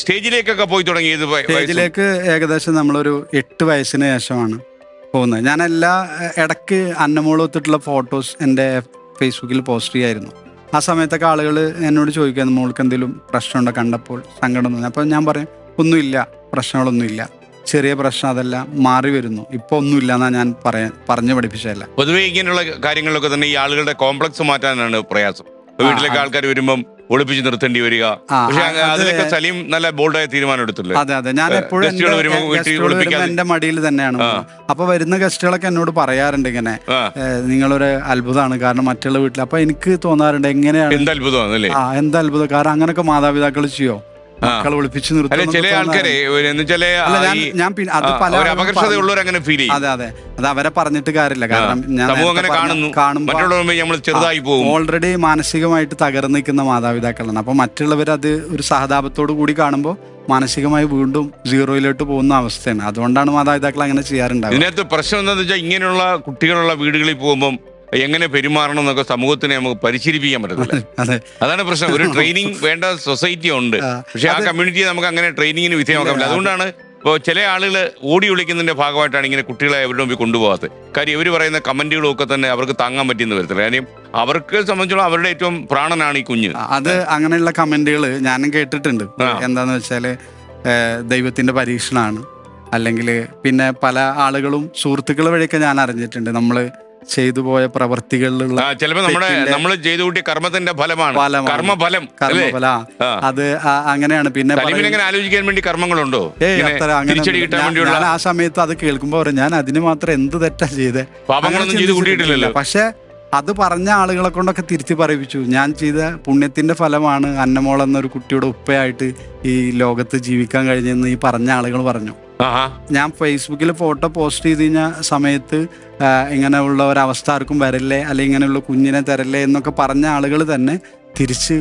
സ്റ്റേജിലേക്കൊക്കെ പോയി തുടങ്ങി ഏത് വയ- വയസ്സ്? സ്റ്റേജിലേക്ക് ഏകദേശം നമ്മളൊരു എട്ട് വയസ്സിന് ശേഷമാണ് പോകുന്നത്. ഞാൻ എല്ലാ ഇടയ്ക്ക് അന്നമോൾ ഒത്തിട്ടുള്ള ഫോട്ടോസ് എന്റെ ഫേസ്ബുക്കിൽ പോസ്റ്റ് ചെയ്യായിരുന്നു. ആ സമയത്തൊക്കെ ആളുകൾ എന്നോട് ചോദിക്കുന്നു മോൾക്ക് എന്തെങ്കിലും പ്രശ്നമുണ്ടോ? കണ്ടപ്പോൾ സങ്കടം തോന്നി. അപ്പോൾ ഞാൻ പറയും ഒന്നുമില്ല പ്രശ്നങ്ങളൊന്നുമില്ല. ചെറിയ പ്രശ്നം അതെല്ലാം മാറി വരുന്നു. ഇപ്പൊ ഒന്നുമില്ല എന്നാ ഞാൻ പറയാൻ പറഞ്ഞു പഠിപ്പിച്ചതല്ല. പൊതുവെ ഇങ്ങനെയുള്ള കാര്യങ്ങളിലൊക്കെ തന്നെ ഈ ആളുകളുടെ കോംപ്ലക്സ് മാറ്റാനാണ് പ്രയാസം. വീട്ടിലേക്ക് ആൾക്കാർ വരുമ്പം ഒളിപ്പിച്ച് നിർത്തേണ്ടി വരിക. പക്ഷെ അതിലൊക്കെ സലീം നല്ല ബോൾഡായ തീരുമാനം എടുത്തില്ലേ അതെ അതെ. ഞാൻ എപ്പോഴും എന്റെ മടിയിൽ തന്നെയാണ്. അപ്പൊ വരുന്ന ഗസ്റ്റുകളൊക്കെ എന്നോട് പറയാറുണ്ട് ഇങ്ങനെ നിങ്ങളൊരു അത്ഭുതമാണ് കാരണം മറ്റുള്ള വീട്ടിൽ അപ്പൊ എനിക്ക് തോന്നാറുണ്ട് എങ്ങനെയാണ് എന്ത് അത്ഭുതമാണ് എന്താ അത്ഭുതം? കാരണം അങ്ങനെയൊക്കെ മാതാപിതാക്കൾ ചെയ്യോ? മക്കളെ ഒളിപ്പിച്ചു നിർത്തും ചില ആൾക്കാരെ ചില ഞാൻ അപകർഷതയുള്ളവർ അങ്ങനെ ഫീൽ ചെയ്യും. അതെ അതെ. അത് അവരെ പറഞ്ഞിട്ട് കാര്യമില്ല. കാരണം ഞാൻ നമ്മൾ ചെറുതായി പോകും. ഓൾറെഡി മാനസികമായിട്ട് തകർന്നു നിൽക്കുന്ന മാതാപിതാക്കളാണ്. അപ്പൊ മറ്റുള്ളവർ അത് ഒരു സഹതാപത്തോടു കൂടി കാണുമ്പോൾ മാനസികമായി വീണ്ടും സീറോയിലോട്ട് പോകുന്ന അവസ്ഥയാണ്. അതുകൊണ്ടാണ് മാതാപിതാക്കൾ അങ്ങനെ ചെയ്യാറുണ്ടാവുക. ഇതിനകത്ത് പ്രശ്നം എന്താണെന്ന് വെച്ചാൽ ഇങ്ങനെയുള്ള കുട്ടികളുള്ള വീടുകളിൽ പോകുമ്പം എങ്ങനെ പെരുമാറണം എന്നൊക്കെ സമൂഹത്തിനെ നമുക്ക് പരിശീലിപ്പിക്കാൻ പറ്റത്തില്ല. അതാണ് പ്രശ്നം. ഒരു ട്രെയിനിങ് വേണ്ട സൊസൈറ്റി ഉണ്ട്. പക്ഷെ ആ കമ്മ്യൂണിറ്റിയെ നമുക്ക് അങ്ങനെ ട്രെയിനിങ്ങിന് വിധേയമാക്കാൻ പറ്റില്ല. അതുകൊണ്ടാണ് ഇപ്പോൾ ചില ആളുകൾ ഓടി വിളിക്കുന്നതിന്റെ ഭാഗമായിട്ടാണ് ഇങ്ങനെ കുട്ടികളെ അവരുടെ മുമ്പിൽ കൊണ്ടുപോകാത്തത്. കാര്യം ഇവർ പറയുന്ന കമന്റുകളൊക്കെ തന്നെ അവർക്ക് താങ്ങാൻ പറ്റിയെന്ന് വരത്തില്ല. കാര്യം അവർക്ക് സംബന്ധിച്ചോളം അവരുടെ ഏറ്റവും പ്രാണനാണ് ഈ കുഞ്ഞ്. അത് അങ്ങനെയുള്ള കമന്റുകൾ ഞാനും കേട്ടിട്ടുണ്ട്. എന്താന്ന് വെച്ചാൽ ദൈവത്തിന്റെ പരീക്ഷണമാണ് അല്ലെങ്കിൽ പിന്നെ പല ആളുകളും സുഹൃത്തുക്കൾ വഴിയൊക്കെ ഞാൻ അറിഞ്ഞിട്ടുണ്ട്. നമ്മൾ ചെയ്തു പോയ പ്രവർത്തികളിലുള്ള ആ, ചിലപ്പോ നമ്മുടെ നമ്മൾ ചെയ്തു കൂട്ടിയ കർമ്മത്തിന്റെ ഫലമാണ്. കർമ്മഫലം കർമ്മഫല. അത് അങ്ങനെയാണ്. പിന്നെ ആലോചിക്കാൻ വേണ്ടി കർമ്മങ്ങളുണ്ടോ? ഞാൻ- ആ സമയത്ത് അത് കേൾക്കുമ്പോ പറയും ഞാൻ അതിന് മാത്രം എന്ത് തെറ്റാ ചെയ്തേ? പാപങ്ങളൊന്നും പക്ഷെ അത് പറഞ്ഞ ആളുകളെ കൊണ്ടൊക്കെ തിരുത്തി പറയിപ്പിച്ചു. ഞാൻ ചെയ്ത പുണ്യത്തിന്റെ ഫലമാണ് അന്നമോൾ എന്നൊരു കുട്ടിയുടെ ഉപ്പയായിട്ട് ഈ ലോകത്ത് ജീവിക്കാൻ കഴിഞ്ഞെന്ന് ഈ പറഞ്ഞ ആളുകൾ പറഞ്ഞു. ഞാൻ ഫേസ്ബുക്കിൽ ഫോട്ടോ പോസ്റ്റ് ചെയ്ത് കഴിഞ്ഞ സമയത്ത് ഇങ്ങനെയുള്ള ഒരവസ്ഥ ആർക്കും വരല്ലേ അല്ലെങ്കിൽ ഇങ്ങനെയുള്ള കുഞ്ഞിനെ തരല്ലേ എന്നൊക്കെ പറഞ്ഞ ആളുകൾ തന്നെ തിരിച്ച്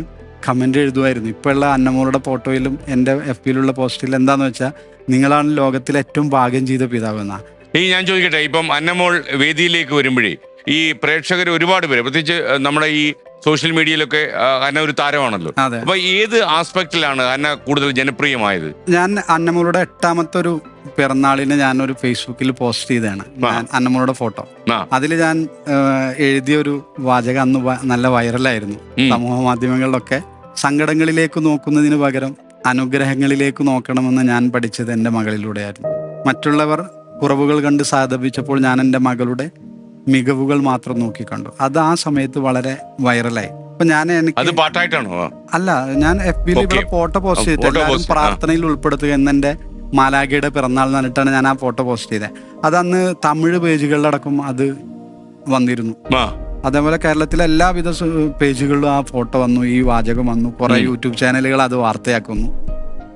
കമന്റ് എഴുതുമായിരുന്നു ഇപ്പോഴുള്ള അന്നമോളുടെ ഫോട്ടോയിലും എന്റെ എഫ് പിയിലുള്ള പോസ്റ്റിൽ എന്താന്ന് വെച്ചാൽ നിങ്ങളാണ് ലോകത്തിലെ ഏറ്റവും ഭാഗ്യം ചെയ്ത പിതാവ് എന്നാ. ഈ ഞാൻ ചോദിക്കട്ടെ ഇപ്പം അന്നമോൾ വേദിയിലേക്ക് വരുമ്പോഴേ ഈ പ്രേക്ഷകർ ഒരുപാട് പേര് പ്രത്യേകിച്ച് നമ്മുടെ ഈ സോഷ്യൽ മീഡിയയിലൊക്കെ അന്ന ഒരു താരമാണല്ലോ. അപ്പൊ ഏത് ആസ്പെക്റ്റിലാണ് അന്ന കൂടുതൽ ജനപ്രിയമായത്? ഞാൻ അന്നമോളുടെ എട്ടാമത്തെ ഒരു പിറന്നാളിന് ഒരു ഫേസ്ബുക്കിൽ പോസ്റ്റ് ചെയ്തതാണ്. അന്നമ്മളുടെ ഫോട്ടോ. അതിൽ ഞാൻ എഴുതിയ ഒരു വാചകം അന്ന് നല്ല വൈറലായിരുന്നു. സമൂഹ മാധ്യമങ്ങളിലൊക്കെ സങ്കടങ്ങളിലേക്ക് നോക്കുന്നതിന് പകരം അനുഗ്രഹങ്ങളിലേക്ക് നോക്കണമെന്ന് ഞാൻ പഠിച്ചത് എന്റെ മകളിലൂടെയായിരുന്നു. മറ്റുള്ളവർ കുറവുകൾ കണ്ട് സാധിപ്പിച്ചപ്പോൾ ഞാൻ എന്റെ മകളുടെ മികവുകൾ മാത്രം നോക്കിക്കണ്ടു അത് ആ സമയത്ത് വളരെ വൈറലായി. അപ്പൊ ഞാൻ അത് എനിക്ക് പാട്ടായിട്ടാണോ? അല്ല ഞാൻ എഫ് ബിയിൽ ഇവിടെ ഫോട്ടോ പോസ്റ്റ് ചെയ്തിട്ട് എല്ലാവരും പ്രാർത്ഥനയിൽ ഉൾപ്പെടുത്തുക എന്നെ മാലാഖയുടെ പിറന്നാൾ എന്നിട്ടാണ് ഞാൻ ആ ഫോട്ടോ പോസ്റ്റ് ചെയ്തത് അതന്ന് തമിഴ് പേജുകളിലടക്കം അത് വന്നിരുന്നു. അതേപോലെ കേരളത്തിലെ എല്ലാവിധ പേജുകളിലും ആ ഫോട്ടോ വന്നു ഈ വാചകം വന്നു കുറെ യൂട്യൂബ് ചാനലുകൾ അത് വാർത്തയാക്കുന്നു.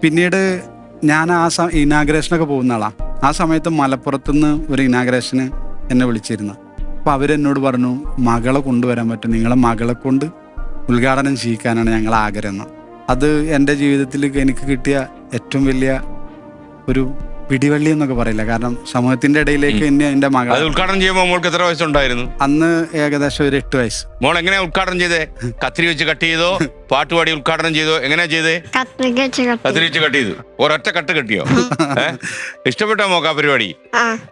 പിന്നീട് ഞാൻ ആ സ ഇനാഗ്രേഷനൊക്കെ പോകുന്ന ആളാണ് ആ സമയത്ത് മലപ്പുറത്തുനിന്ന് ഒരു ഇനാഗ്രേഷന് എന്നെ വിളിച്ചിരുന്നു. അപ്പൊ അവരെന്നോട് പറഞ്ഞു മകളെ കൊണ്ടുവരാൻ പറ്റും. നിങ്ങളെ മകളെ കൊണ്ട് ഉദ്ഘാടനം ചെയ്യിക്കാനാണ് ഞങ്ങൾ ആഗ്രഹം. അത് എന്റെ ജീവിതത്തിൽ എനിക്ക് കിട്ടിയ ഏറ്റവും വലിയ ഒരു പിടിവള്ളി എന്നൊക്കെ പറയില്ല. കാരണം സമൂഹത്തിന്റെ ഇടയിലേക്ക് എന്നെ എന്റെ മകൾ ഉദ്ഘാടനം ചെയ്യുമ്പോൾ മോൾക്ക് എത്ര വയസ്സുണ്ടായിരുന്നു? അന്ന് ഏകദേശം ഒരു എട്ട് വയസ്സ്. മോൾ എങ്ങനെയാ ഉദ്ഘാടനം ചെയ്തേ? കത്തിരി വെച്ച് കട്ട് ചെയ്തോ? പാട്ടുപാടി ഉദ്ഘാടനം ചെയ്തോ? എങ്ങനെയാ ചെയ്തേ? കത്രിക വെച്ച് കത്തി കത്തിരി വെച്ച് കട്ട് ചെയ്തു. ഒരൊറ്റ കട്ട് കെട്ടിയോ? ഇഷ്ടപ്പെട്ടോ മോക്ക് ആ പരിപാടി?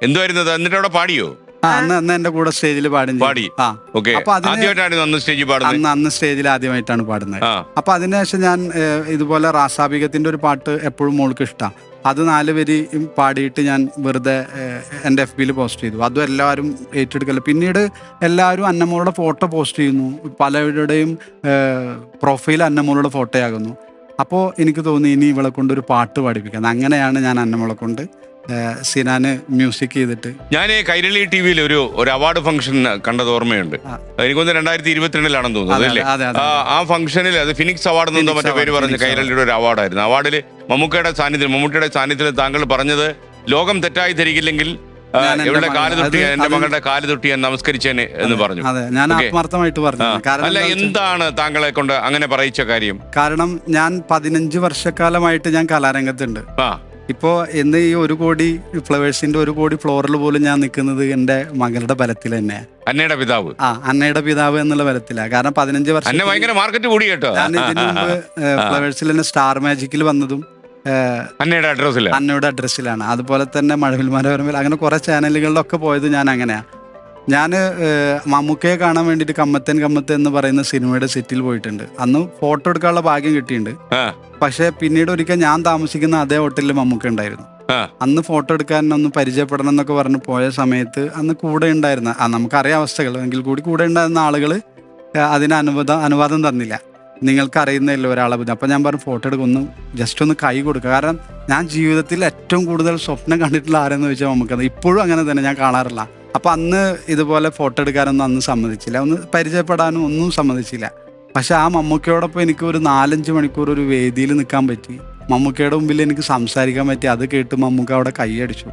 എന്തുവായിരുന്നു എന്നിട്ട് അവിടെ പാടിയോ? അന്ന് അന്ന് എന്റെ കൂടെ സ്റ്റേജിൽ പാടും ചെയ്തു. പാടി. ആ ഓക്കെ അപ്പൊ അതിന് ആദ്യമായിട്ടാണ് അന്ന് സ്റ്റേജിൽ പാടുന്നത്? അന്ന് അന്ന് സ്റ്റേജിൽ ആദ്യമായിട്ടാണ് പാടുന്നത്. ആ. അപ്പൊ അതിനുശേഷം ഞാൻ ഏഹ്, ഇതുപോലെ റാസാബികത്തിന്റെ ഒരു പാട്ട് എപ്പോഴും മോൾക്ക് ഇഷ്ടമാണ് അത് നാല് വരി പാടിയിട്ട് ഞാൻ വെറുതെ ഏഹ്, എന്റെ എഫ് ബിയിൽ പോസ്റ്റ് ചെയ്തു. അതും എല്ലാവരും ഏറ്റെടുക്കൽ പിന്നീട് എല്ലാവരും അന്നമ്മളുടെ ഫോട്ടോ പോസ്റ്റ് ചെയ്യുന്നു. പലരുടെയും പ്രൊഫൈൽ അന്നമ്മളുടെ ഫോട്ടോയാകുന്നു. അപ്പോൾ എനിക്ക് തോന്നി ഇനി ഇവളെ കൊണ്ട് ഒരു പാട്ട് പാടിപ്പിക്കാം. അങ്ങനെയാണ് ഞാൻ അന്നമ്മളെ കൊണ്ട് സിനാന് മ്യൂസിക് ചെയ്തിട്ട്. ഞാൻ കൈരളി ടി വിയിൽ ഒരു ഒരു അവാർഡ് ഫംഗ്ഷൻ കണ്ടത് ഓർമ്മയുണ്ട്. എനിക്കൊന്ന് രണ്ടായിരത്തി ഇരുപത്തിരണ്ടിലാണെന്ന് തോന്നുന്നത് അല്ലേ. ആ, ഫംഗ്ഷനിൽ അത് ഫിനിക്സ് അവാർഡ് എന്നോ മറ്റേ പേര് പറഞ്ഞു കൈരളിയുടെ ഒരു അവാർഡായിരുന്നു. അവാർഡിൽ മമ്മൂക്കയുടെ സാന്നിധ്യം മമ്മൂട്ടിയുടെ സാന്നിധ്യത്തിൽ താങ്കൾ പറഞ്ഞത് ലോകം തെറ്റായി ധരിക്കില്ലെങ്കിൽ കാൽ തൊട്ടി എന്റെ മകളുടെ കാൽ തൊട്ടി ഞാൻ നമസ്കരിച്ചേനെ എന്ന് പറഞ്ഞു. അതെ ഞാൻ ആത്മാർത്ഥമായിട്ട് പറഞ്ഞു. അല്ല എന്താണ് താങ്കളെ കൊണ്ട് അങ്ങനെ പറയിച്ച കാര്യം? കാരണം ഞാൻ പതിനഞ്ച് വർഷക്കാലമായിട്ട് ഞാൻ കലാരംഗത്തുണ്ട്. ആ ഇപ്പോ ഇന്ന് ഈ ഒരു കോടി ഫ്ലവേഴ്സിന്റെ ഒരു കോടി ഫ്ലോറിൽ പോലും ഞാൻ നിൽക്കുന്നത് എന്റെ മകളുടെ ബലത്തിൽ തന്നെയാണ് അന്നയുടെ പിതാവ്. ആ അന്നയുടെ പിതാവ് എന്നുള്ള ബലത്തിലാണ് കാരണം പതിനഞ്ച് വർഷം അന്നെ ഭയങ്കര മാർക്കറ്റ് കൂടി കേട്ടോ. ഞാൻ ഇതിനു മുമ്പ് ഫ്ലവേഴ്സിൽ തന്നെ സ്റ്റാർ മാജിക്കിൽ വന്നതും അന്നയുടെ അഡ്രസ്സിലാണ് അന്നയുടെ അഡ്രസ്സിലാണ്. അതുപോലെ തന്നെ മഴവിൽ മനോരമയിൽ അങ്ങനെ കുറെ ചാനലുകളിലൊക്കെ പോയത് ഞാൻ അങ്ങനെയാണ് ഞാൻ മമ്മൂക്കയെ കാണാൻ വേണ്ടിയിട്ട് കമ്മത്തൻ കമ്മത്തൻ എന്ന് പറയുന്ന സിനിമയുടെ സെറ്റിൽ പോയിട്ടുണ്ട്. അന്ന് ഫോട്ടോ എടുക്കാനുള്ള ഭാഗ്യം കിട്ടിയിട്ടുണ്ട്. പക്ഷെ പിന്നീട് ഒരിക്കൽ ഞാൻ താമസിക്കുന്ന അതേ ഹോട്ടലിൽ മമ്മൂക്ക ഉണ്ടായിരുന്നു. അന്ന് ഫോട്ടോ എടുക്കാൻ ഒന്ന് പരിചയപ്പെടണം എന്നൊക്കെ പറഞ്ഞ് പോയ സമയത്ത് അന്ന് കൂടെ ഉണ്ടായിരുന്ന നമുക്കറിയാം അവസ്ഥകൾ എങ്കിൽ കൂടി കൂടെ ഉണ്ടായിരുന്ന ആളുകൾ അതിന് അനുവാദം അനുവാദം തന്നില്ല. നിങ്ങൾക്ക് അറിയുന്നില്ല ഒരാളെ ബുദ്ധി അപ്പം ഞാൻ പറഞ്ഞു ഫോട്ടോ എടുക്കൊന്ന് ജസ്റ്റ് ഒന്ന് കൈ കൊടുക്കുക കാരണം ഞാൻ ജീവിതത്തിൽ ഏറ്റവും കൂടുതൽ സ്വപ്നം കണ്ടിട്ടുള്ള ആരെന്ന് ചോദിച്ചാൽ നമുക്കത് ഇപ്പോഴും അങ്ങനെ തന്നെ ഞാൻ കാണാറില്ല. അപ്പം അന്ന് ഇതുപോലെ ഫോട്ടോ എടുക്കാനൊന്നും അന്ന് സമ്മതിച്ചില്ല. ഒന്ന് പരിചയപ്പെടാനും ഒന്നും സമ്മതിച്ചില്ല. പക്ഷെ ആ മമ്മൂക്കയോടൊപ്പം എനിക്ക് ഒരു നാലഞ്ച് മണിക്കൂർ ഒരു വേദിയിൽ നിൽക്കാൻ പറ്റി. മമ്മൂക്കയുടെ മുമ്പിൽ എനിക്ക് സംസാരിക്കാൻ പറ്റി. അത് കേട്ട് മമ്മൂക്ക അവിടെ കൈയടിച്ചു.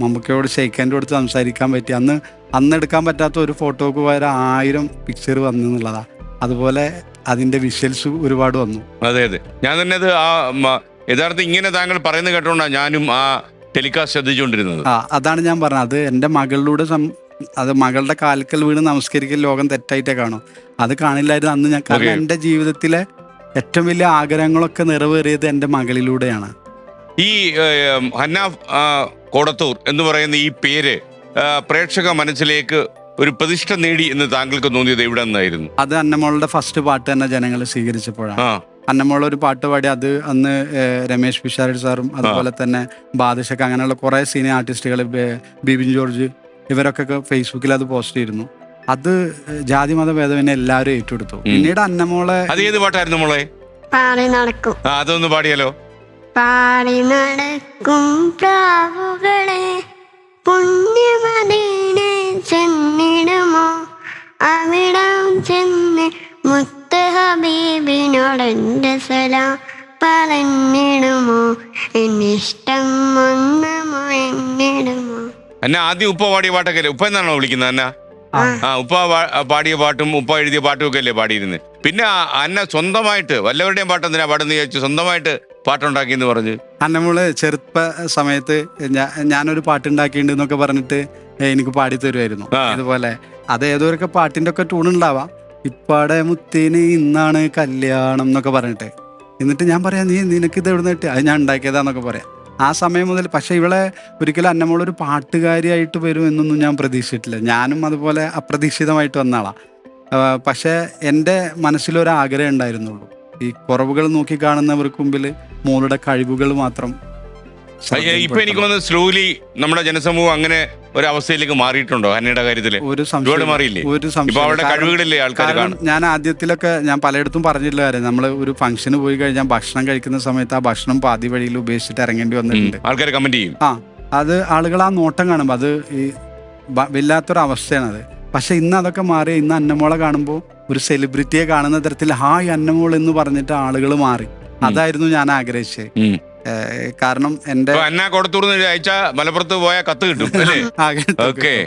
മമ്മൂക്കയോട് ഷെയ്ക്കാന്റെ കൊടുത്ത് സംസാരിക്കാൻ പറ്റി. അന്ന് അന്ന് എടുക്കാൻ പറ്റാത്ത ഒരു ഫോട്ടോക്ക് പകരം ആയിരം പിക്ചർ വന്നു എന്നുള്ളതാണ് അതുപോലെ അതിന്റെ വിഷ്വൽസ് ഒരുപാട് വന്നു. അതെ അതെ. ഞാൻ തന്നെ അത് ആ യഥാർത്ഥം ഇങ്ങനെ താങ്കൾ പറയുന്നത് കേട്ടോണ്ടാണ് ഞാനും ആ ടെലികാസ്റ്റ് ശ്രദ്ധിച്ചുകൊണ്ടിരുന്നത്. ആ അതാണ് ഞാൻ പറഞ്ഞത്. അത് എന്റെ മകളിലൂടെ അത് മകളുടെ കാൽക്കൽ വീണ് നമസ്കരിക്കൽ ലോകം തെറ്റായിട്ടേ കാണും. അത് കാണില്ലായിരുന്നു അന്ന് ഞാൻ. കാരണം എന്റെ ജീവിതത്തിലെ ഏറ്റവും വലിയ ആഗ്രഹങ്ങളൊക്കെ നിറവേറിയത് എന്റെ മകളിലൂടെയാണ്. ഈ ഹന്ന കോടത്തൂർ എന്ന് പറയുന്ന ഈ പേര് പ്രേക്ഷക മനസ്സിലേക്ക് ഒരു പ്രതിഷ്ഠ നേടി എന്ന് താങ്കൾക്ക് തോന്നിയത് എവിടെ നിന്നായിരുന്നു അത് അന്നമോളുടെ ഫസ്റ്റ് പാട്ട് തന്നെ ജനങ്ങൾ സ്വീകരിച്ചപ്പോഴാണ്. ആ അന്നമോൾ ഒരു പാട്ട് പാടി അത് അന്ന് രമേശ് പിഷാരടി സാറും അതുപോലെ തന്നെ ബാദുഷക്ക് അങ്ങനെയുള്ള കുറേ സീനിയർ ആർട്ടിസ്റ്റുകൾ ബിബിൻ ജോർജ് ഇവരൊക്കെ ഫേസ്ബുക്കിൽ അത് പോസ്റ്റ് ചെയ്തിരുന്നു. അത് ജാതി മത ഭേദവിനെ എല്ലാവരും ഏറ്റെടുത്തു. പിന്നീട് അന്നമോളെ അത് ഏത് പാട്ടായിരുന്നു മോളെ? പാടി നടക്കും. അതൊന്ന് പാടിയാലോ? പാടി നടക്കും പ്രാവുകളെ ആദ്യം ഉപ്പ പാടിയ പാട്ടൊക്കെ അല്ലേ ഉപ്പ എന്നാണോ വിളിക്കുന്നത് അന്ന? ആ. ഉപ്പ പാടിയ പാട്ടും ഉപ്പ എഴുതിയ പാട്ടും ഒക്കെ അല്ലേ പാടിയിരുന്നത്? പിന്നെ അന്ന സ്വന്തമായിട്ട് വല്ലവരുടെയും പാട്ട് എന്തിനാ പാടുന്ന ചോദിച്ചു സ്വന്തമായിട്ട് പാട്ടുണ്ടാക്കി എന്ന് പറഞ്ഞു അന്നമോൾ ചെറുപ്പ സമയത്ത് ഞാനൊരു പാട്ടുണ്ടാക്കിയിട്ടുണ്ട് എന്നൊക്കെ പറഞ്ഞിട്ട് എനിക്ക് പാടി തരുമായിരുന്നു അതുപോലെ ഇതുപോലെ അത് ഏതോരൊക്കെ പാട്ടിന്റെ ഒക്കെ ട്യൂൺ ഉണ്ടാവാം. ഇപ്പാടെ മുത്തിന് ഇന്നാണ് കല്യാണം എന്നൊക്കെ പറഞ്ഞിട്ട്. എന്നിട്ട് ഞാൻ പറയാം നീ നിനക്ക് ഇത് എവിടെ നിന്നിട്ട് അത് ഞാൻ ഉണ്ടാക്കിയതാന്നൊക്കെ പറയാം. ആ സമയം മുതൽ. പക്ഷെ ഇവളെ ഒരിക്കലും അന്നമ്മളൊരു പാട്ടുകാരിയായിട്ട് വരും എന്നൊന്നും ഞാൻ പ്രതീക്ഷിച്ചിട്ടില്ല. ഞാനും അതുപോലെ അപ്രതീക്ഷിതമായിട്ട് വന്ന ആളാണ് പക്ഷേ എന്റെ മനസ്സിലൊരാഗ്രഹം ഉണ്ടായിരുന്നുള്ളൂ. ഈ കുറവുകൾ നോക്കി കാണുന്നവർക്ക് മുമ്പിൽ മോളുടെ കഴിവുകൾ മാത്രം ഇപ്പൊ എനിക്ക് തോന്നുന്നു സ്ലോലി നമ്മുടെ ജനസമൂഹം അങ്ങനെ ഒരു അവസ്ഥയിലേക്ക് മാറിയിട്ടുണ്ടോ ഹന്നയുടെ കാര്യത്തിൽ? ഒരു ഒരുപാട് മാറിയില്ലേ? ഒരു ഇപ്പൊ കഴിവുകളില്ലേ ആൾക്കാർ കാരണം കാണും ഞാൻ ആദ്യത്തിലൊക്കെ ഞാൻ പലയിടത്തും പറഞ്ഞിട്ടുള്ള കാര്യം. നമ്മൾ ഒരു ഫംഗ്ഷന് പോയി കഴിഞ്ഞാൽ ഭക്ഷണം കഴിക്കുന്ന സമയത്ത് ആ ഭക്ഷണം പാതി വഴിയിൽ ഉപേക്ഷിച്ചിട്ട് ഇറങ്ങേണ്ടി വന്നിട്ടുണ്ട്. ആൾക്കാർ കമന്റ് ചെയ്യും. ആ അത് ആളുകൾ ആ നോട്ടം കാണുമ്പോൾ അത് ഈ വല്ലാത്തൊരവസ്ഥയാണ് വല്ലാത്തൊരു അവസ്ഥയാണത് പക്ഷെ ഇന്ന് അതൊക്കെ മാറി ഇന്ന് അന്നമോളെ കാണുമ്പോൾ ഒരു സെലിബ്രിറ്റിയെ കാണുന്ന തരത്തിൽ ഹായ് അന്നമോൾ എന്ന് പറഞ്ഞിട്ട് ആളുകൾ മാറി. അതായിരുന്നു ഞാൻ ആഗ്രഹിച്ചത്. കാരണം എന്റെ അന്ന കൊടുത്തൂർന്ന് അയച്ച മലപ്പുറത്ത് പോയ കത്ത് കിട്ടും അല്ലേ Okay.